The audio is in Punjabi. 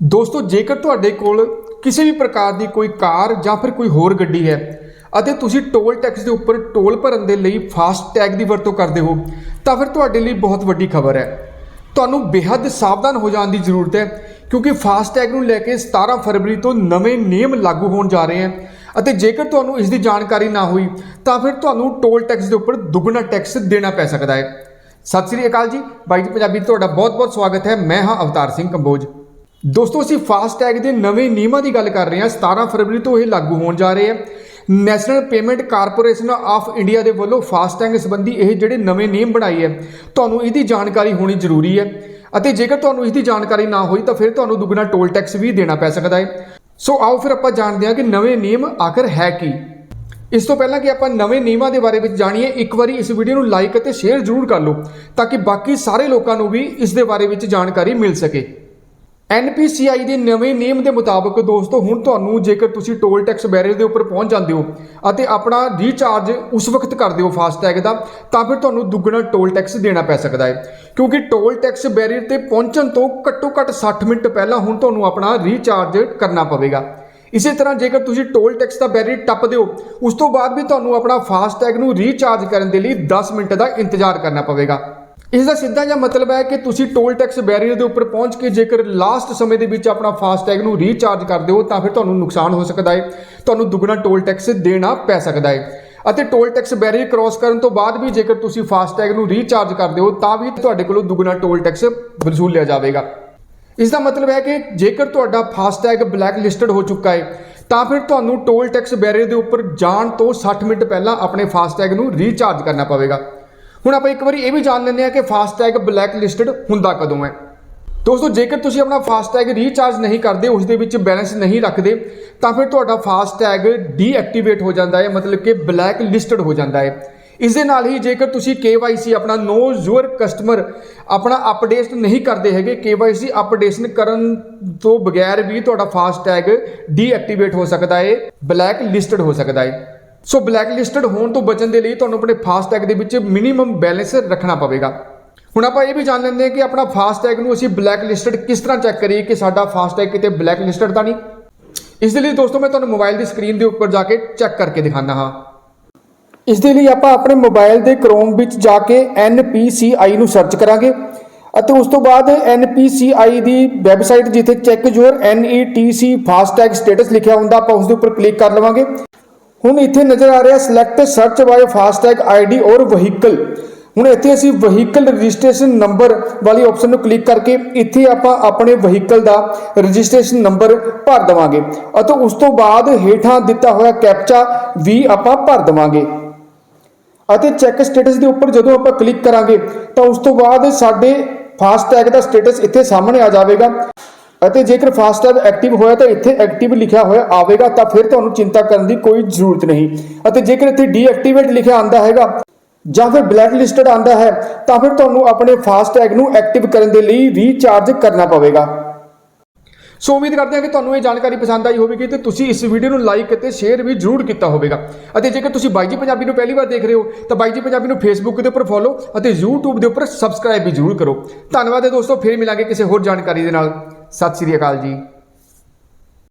ਦੋਸਤੋ, ਜੇਕਰ ਤੁਹਾਡੇ ਕੋਲ ਕਿਸੇ ਵੀ ਪ੍ਰਕਾਰ ਦੀ ਕੋਈ ਕਾਰ ਜਾਂ ਫਿਰ ਕੋਈ ਹੋਰ ਗੱਡੀ ਹੈ ਅਤੇ ਤੁਸੀਂ ਟੋਲ ਟੈਕਸ ਦੇ ਉੱਪਰ ਟੋਲ ਭਰਨ ਦੇ ਲਈ ਫਾਸਟ ਟੈਗ ਦੀ ਵਰਤੋਂ ਕਰਦੇ ਹੋ, ਤਾਂ ਫਿਰ ਤੁਹਾਡੇ ਲਈ ਬਹੁਤ ਵੱਡੀ ਖਬਰ ਹੈ। ਤੁਹਾਨੂੰ ਬੇहद ਸਾਵਧਾਨ ਹੋ ਜਾਣ ਦੀ ਜ਼ਰੂਰਤ ਹੈ, ਕਿਉਂਕਿ ਫਾਸਟ ਟੈਗ ਨੂੰ ਲੈ ਕੇ 17 ਫਰਵਰੀ ਤੋਂ ਨਵੇਂ ਨਿਯਮ ਲਾਗੂ ਹੋਣ ਜਾ ਰਹੇ ਹਨ ਅਤੇ ਜੇਕਰ ਤੁਹਾਨੂੰ ਇਸ ਦੀ ਜਾਣਕਾਰੀ ਨਾ ਹੋਈ, ਤਾਂ ਫਿਰ ਤੁਹਾਨੂੰ ਟੋਲ ਟੈਕਸ ਦੇ ਉੱਪਰ ਦੁੱਗਣਾ ਟੈਕਸ ਦੇਣਾ ਪੈ ਸਕਦਾ ਹੈ। ਸਤਿ ਸ੍ਰੀ ਅਕਾਲ ਜੀ ਬਾਈਟ ਪੰਜਾਬੀ 'ਚ ਤੁਹਾਡਾ ਬਹੁਤ-ਬਹੁਤ ਸਵਾਗਤ ਹੈ। ਮੈਂ ਹਾਂ ਅਵਤਾਰ ਸਿੰਘ ਕੰਬੋਜ। ਦੋਸਤੋ, ਅਸੀਂ ਫਾਸਟ ਟੈਗ ਦੇ ਨਵੇਂ ਨਿਯਮਾਂ ਦੀ ਗੱਲ ਕਰ ਰਹੇ ਹਾਂ। 17 ਫਰਵਰੀ ਤੋਂ ਇਹ ਲਾਗੂ ਹੋਣ ਜਾ ਰਹੇ ਹੈ। National Payment Corporation of India ਦੇ ਵੱਲੋਂ ਫਾਸਟ ਟੈਗ ਸੰਬੰਧੀ ਇਹ ਜਿਹੜੇ ਨਵੇਂ ਨਿਯਮ ਬਣਾਏ ਹੈ, ਤੁਹਾਨੂੰ ਇਹਦੀ ਜਾਣਕਾਰੀ ਹੋਣੀ ਜ਼ਰੂਰੀ ਹੈ। ਅਤੇ ਜੇਕਰ ਤੁਹਾਨੂੰ ਇਸ ਦੀ ਜਾਣਕਾਰੀ ਨਾ ਹੋਈ, ਤਾਂ ਫਿਰ ਤੁਹਾਨੂੰ ਦੁੱਗਣਾ ਟੋਲ ਟੈਕਸ ਵੀ ਦੇਣਾ ਪੈ ਸਕਦਾ ਹੈ। ਸੋ ਆਓ ਫਿਰ ਆਪਾਂ ਜਾਣਦੇ ਹਾਂ ਕਿ ਨਵੇਂ ਨਿਯਮ ਆਖਰ ਹੈ ਕੀ। ਇਸ ਤੋਂ ਪਹਿਲਾਂ ਕਿ ਆਪਾਂ ਨਵੇਂ ਨਿਯਮਾਂ ਦੇ ਬਾਰੇ ਵਿੱਚ ਜਾਣੀਏ, ਇੱਕ ਵਾਰੀ ਇਸ ਵੀਡੀਓ ਨੂੰ ਲਾਈਕ ਅਤੇ ਸ਼ੇਅਰ ਜ਼ਰੂਰ ਕਰ ਲਓ, ਤਾਂ ਕਿ ਬਾਕੀ ਸਾਰੇ ਲੋਕਾਂ ਨੂੰ ਵੀ ਇਸ ਦੇ ਬਾਰੇ ਵਿੱਚ ਜਾਣਕਾਰੀ ਮਿਲ ਸਕੇ। NPCI ਦੇ ਨਵੇਂ ਨਿਯਮ ਦੇ ਮੁਤਾਬਕ ਦੋਸਤੋ, ਹੁਣ ਤੁਹਾਨੂੰ ਜੇਕਰ ਤੁਸੀਂ ਟੋਲ ਟੈਕਸ ਬੈਰੀਅਰ ਦੇ ਉੱਪਰ ਪਹੁੰਚ ਜਾਂਦੇ ਹੋ ਅਤੇ ਆਪਣਾ ਰੀਚਾਰਜ ਉਸ ਵਕਤ ਕਰਦੇ ਹੋ ਫਾਸਟੈਗ ਦਾ, ਤਾਂ ਫਿਰ ਤੁਹਾਨੂੰ ਦੁੱਗਣਾ ਟੋਲ ਟੈਕਸ ਦੇਣਾ ਪੈ ਸਕਦਾ ਹੈ। ਕਿਉਂਕਿ ਟੋਲ ਟੈਕਸ ਬੈਰੀਅਰ ਤੇ ਪਹੁੰਚਣ ਤੋਂ ਘੱਟੋ ਘੱਟ 60 ਮਿੰਟ ਪਹਿਲਾਂ ਹੁਣ ਤੁਹਾਨੂੰ ਆਪਣਾ ਰੀਚਾਰਜ ਕਰਨਾ ਪਵੇਗਾ। ਇਸੇ ਤਰ੍ਹਾਂ ਜੇਕਰ ਤੁਸੀਂ ਟੋਲ ਟੈਕਸ ਦਾ ਬੈਰੀਅਰ ਟੱਪਦੇ ਹੋ, ਉਸ ਤੋਂ ਬਾਅਦ ਵੀ ਤੁਹਾਨੂੰ ਆਪਣਾ ਫਾਸਟੈਗ ਨੂੰ ਰੀਚਾਰਜ ਕਰਨ ਦੇ ਲਈ 10 ਮਿੰਟ ਦਾ ਇੰਤਜ਼ਾਰ ਕਰਨਾ ਪਵੇਗਾ। ਇਸ ਦਾ ਸਿੱਧਾ ਜਿਹਾ ਮਤਲਬ ਹੈ ਕਿ ਤੁਸੀਂ ਟੋਲ ਟੈਕਸ ਬੈਰੀਅਰ ਦੇ ਉੱਪਰ ਪਹੁੰਚ ਕੇ ਜੇਕਰ ਲਾਸਟ ਸਮੇਂ ਦੇ ਵਿੱਚ ਆਪਣਾ ਫਾਸਟੈਗ ਨੂੰ ਰੀਚਾਰਜ ਕਰਦੇ ਹੋ, ਤਾਂ ਫਿਰ ਤੁਹਾਨੂੰ ਨੁਕਸਾਨ ਹੋ ਸਕਦਾ ਹੈ। ਤੁਹਾਨੂੰ ਦੁੱਗਣਾ ਟੋਲ ਟੈਕਸ ਦੇਣਾ ਪੈ ਸਕਦਾ ਹੈ। ਅਤੇ ਟੋਲ ਟੈਕਸ ਬੈਰੀਅਰ ਕ੍ਰਾਸ ਕਰਨ ਤੋਂ ਬਾਅਦ ਵੀ ਜੇਕਰ ਤੁਸੀਂ ਫਾਸਟੈਗ ਨੂੰ ਰੀਚਾਰਜ ਕਰਦੇ ਹੋ, ਤਾਂ ਵੀ ਤੁਹਾਡੇ ਕੋਲੋਂ ਦੁੱਗਣਾ ਟੋਲ ਟੈਕਸ ਵਸੂਲਿਆ ਜਾਵੇਗਾ। ਇਸ ਦਾ ਮਤਲਬ ਹੈ ਕਿ ਜੇਕਰ ਤੁਹਾਡਾ ਫਾਸਟੈਗ ਬਲੈਕ ਲਿਸਟਡ ਹੋ ਚੁੱਕਾ ਹੈ, ਤਾਂ ਫਿਰ ਤੁਹਾਨੂੰ ਟੋਲ ਟੈਕਸ ਬੈਰੀਅਰ ਦੇ ਉੱਪਰ ਜਾਣ ਤੋਂ 60 ਮਿੰਟ ਪਹਿਲਾਂ ਆਪਣੇ ਫਾਸਟੈਗ ਨੂੰ ਰੀਚਾਰਜ ਕਰਨਾ ਪਵੇਗਾ। ਹੁਣ ਆਪਾਂ ਇੱਕ ਵਾਰੀ ਇਹ ਵੀ ਜਾਣ ਲੈਂਦੇ ਹਾਂ ਕਿ ਫਾਸਟੈਗ ਬਲੈਕ ਲਿਸਟਡ ਹੁੰਦਾ ਕਦੋਂ ਹੈ। ਦੋਸਤੋ, ਜੇਕਰ ਤੁਸੀਂ ਆਪਣਾ ਫਾਸਟੈਗ ਰੀਚਾਰਜ ਨਹੀਂ ਕਰਦੇ, ਉਸ ਦੇ ਵਿੱਚ ਬੈਲੈਂਸ ਨਹੀਂ ਰੱਖਦੇ, ਤਾਂ ਫਿਰ ਤੁਹਾਡਾ ਫਾਸਟੈਗ ਡੀਐਕਟੀਵੇਟ ਹੋ ਜਾਂਦਾ ਹੈ, ਮਤਲਬ ਕਿ ਬਲੈਕ ਲਿਸਟਡ ਹੋ ਜਾਂਦਾ ਹੈ। ਇਸ ਦੇ ਨਾਲ ਹੀ ਜੇਕਰ ਤੁਸੀਂ KYC, ਆਪਣਾ ਨੋ ਯੂਅਰ ਕਸਟਮਰ ਆਪਣਾ ਅਪਡੇਟ ਨਹੀਂ ਕਰਦੇ ਹੈਗੇ, KYC ਅਪਡੇਸ਼ਨ ਕਰਨ ਤੋਂ ਬਗੈਰ ਵੀ ਤੁਹਾਡਾ ਫਾਸਟੈਗ ਡੀਐਕਟੀਵੇਟ ਹੋ ਸਕਦਾ ਹੈ ਬਲੈਕ ਲਿਸਟਡ ਹੋ ਸਕਦਾ ਹੈ। ਸੋ ਬਲੈਕ ਲਿਸਟਡ ਹੋਣ ਤੋਂ ਬਚਣ ਦੇ ਲਈ ਤੁਹਾਨੂੰ ਆਪਣੇ ਫਾਸਟੈਗ ਦੇ ਵਿੱਚ ਮਿਨੀਮਮ ਬੈਲੈਂਸ ਰੱਖਣਾ ਪਵੇਗਾ। ਹੁਣ ਆਪਾਂ ਇਹ ਵੀ ਜਾਣ ਲੈਂਦੇ ਹਾਂ ਕਿ ਆਪਣਾ ਫਾਸਟੈਗ ਨੂੰ ਅਸੀਂ ਬਲੈਕ ਲਿਸਟਡ ਕਿਸ ਤਰ੍ਹਾਂ ਚੈੱਕ ਕਰੀਏ ਕਿ ਸਾਡਾ ਫਾਸਟੈਗ ਕਿਤੇ ਬਲੈਕ ਲਿਸਟਡ ਤਾਂ ਨਹੀਂ। ਇਸ ਦੇ ਲਈ ਦੋਸਤੋ, ਮੈਂ ਤੁਹਾਨੂੰ ਮੋਬਾਈਲ ਦੀ ਸਕਰੀਨ ਦੇ ਉੱਪਰ ਜਾ ਕੇ ਚੈੱਕ ਕਰਕੇ ਦਿਖਾਣਾ ਹਾਂ। ਇਸ ਦੇ ਲਈ ਆਪਾਂ ਆਪਣੇ ਮੋਬਾਈਲ ਦੇ ਕ੍ਰੋਮ ਵਿੱਚ ਜਾ ਕੇ NPCI ਨੂੰ ਸਰਚ ਕਰਾਂਗੇ ਅਤੇ ਉਸ ਤੋਂ ਬਾਅਦ NPCI ਦੀ ਵੈਬਸਾਈਟ ਜਿੱਥੇ check your NETC FASTag status ਲਿਖਿਆ ਹੁੰਦਾ, ਆਪਾਂ ਉਸ ਦੇ ਉੱਪਰ ਕਲਿੱਕ ਕਰ ਲਵਾਂਗੇ। ਹੁਣ ਇੱਥੇ ਨਜ਼ਰ ਆ ਰਿਹਾ select search by FASTag ID or vehicle ਹੁਣ ਇੱਥੇ ਅਸੀਂ ਵਹੀਕਲ ਰਜਿਸਟ੍ਰੇਸ਼ਨ ਨੰਬਰ ਵਾਲੀ ਆਪਸ਼ਨ ਨੂੰ ਕਲਿੱਕ ਕਰਕੇ ਇੱਥੇ ਆਪਾਂ ਆਪਣੇ ਵਹੀਕਲ ਦਾ ਰਜਿਸਟ੍ਰੇਸ਼ਨ ਨੰਬਰ ਭਰ ਦਵਾਂਗੇ ਅਤੇ ਉਸ ਤੋਂ ਬਾਅਦ ਹੇਠਾਂ ਦਿੱਤਾ ਹੋਇਆ ਕੈਪਚਾ ਵੀ ਆਪਾਂ ਭਰ ਦਵਾਂਗੇ। ਅਤੇ ਚੈੱਕ ਸਟੇਟਸ ਦੇ ਉੱਪਰ ਜਦੋਂ ਆਪਾਂ ਕਲਿੱਕ ਕਰਾਂਗੇ ਤਾਂ ਉਸ ਤੋਂ ਬਾਅਦ ਸਾਡੇ ਫਾਸਟੈਗ ਦਾ ਸਟੇਟਸ ਇੱਥੇ ਸਾਹਮਣੇ ਆ ਜਾਵੇਗਾ। ਅਤੇ ਜੇਕਰ ਫਾਸਟੈਗ ਐਕਟਿਵ ਹੋਇਆ ਤਾਂ ਇੱਥੇ ਐਕਟਿਵ ਲਿਖਿਆ ਹੋਇਆ ਆਵੇਗਾ ਤਾਂ ਫਿਰ ਤੁਹਾਨੂੰ ਚਿੰਤਾ ਕਰਨ ਦੀ ਕੋਈ ਜ਼ਰੂਰਤ ਨਹੀਂ। ਅਤੇ ਜੇਕਰ ਇੱਥੇ ਡੀਐਕਟੀਵੇਟ ਲਿਖਿਆ ਆਂਦਾ ਹੈਗਾ ਜਾਂ ਫਿਰ ਬਲੈਕ ਲਿਸਟਡ ਆਂਦਾ ਹੈ, ਤਾਂ ਫਿਰ ਤੁਹਾਨੂੰ ਆਪਣੇ ਫਾਸਟੈਗ ਨੂੰ ਐਕਟਿਵ ਕਰਨ ਦੇ ਲਈ ਰੀਚਾਰਜ ਕਰਨਾ ਪਵੇਗਾ। ਸੋ ਉਮੀਦ ਕਰਦੇ ਹਾਂ ਕਿ ਤੁਹਾਨੂੰ ਇਹ ਜਾਣਕਾਰੀ ਪਸੰਦ ਆਈ ਹੋਵੇਗੀ ਤੇ ਤੁਸੀਂ ਇਸ ਵੀਡੀਓ ਨੂੰ ਲਾਈਕ ਅਤੇ ਸ਼ੇਅਰ ਵੀ ਜ਼ਰੂਰ ਕੀਤਾ ਹੋਵੇਗਾ। ਅਤੇ ਜੇਕਰ ਤੁਸੀਂ ਬਾਈ ਜੀ ਪੰਜਾਬੀ ਨੂੰ ਪਹਿਲੀ ਵਾਰ ਦੇਖ ਰਹੇ ਹੋ, ਤਾਂ ਬਾਈ ਜੀ ਪੰਜਾਬੀ ਨੂੰ ਫੇਸਬੁੱਕ ਦੇ ਉੱਪਰ ਫੋਲੋ ਅਤੇ YouTube ਦੇ ਉੱਪਰ ਸਬਸਕ੍ਰਾਈਬ ਵੀ ਜ਼ਰੂਰ ਕਰੋ। ਧੰਨਵਾਦ ਹੈ ਦੋਸਤੋ, ਫਿਰ ਮਿਲਾਂਗੇ ਕਿਸੇ ਹੋਰ ਜਾਣਕਾਰੀ ਦੇ ਨਾਲ। ਸਤਿ ਸ਼੍ਰੀ ਅਕਾਲ ਜੀ।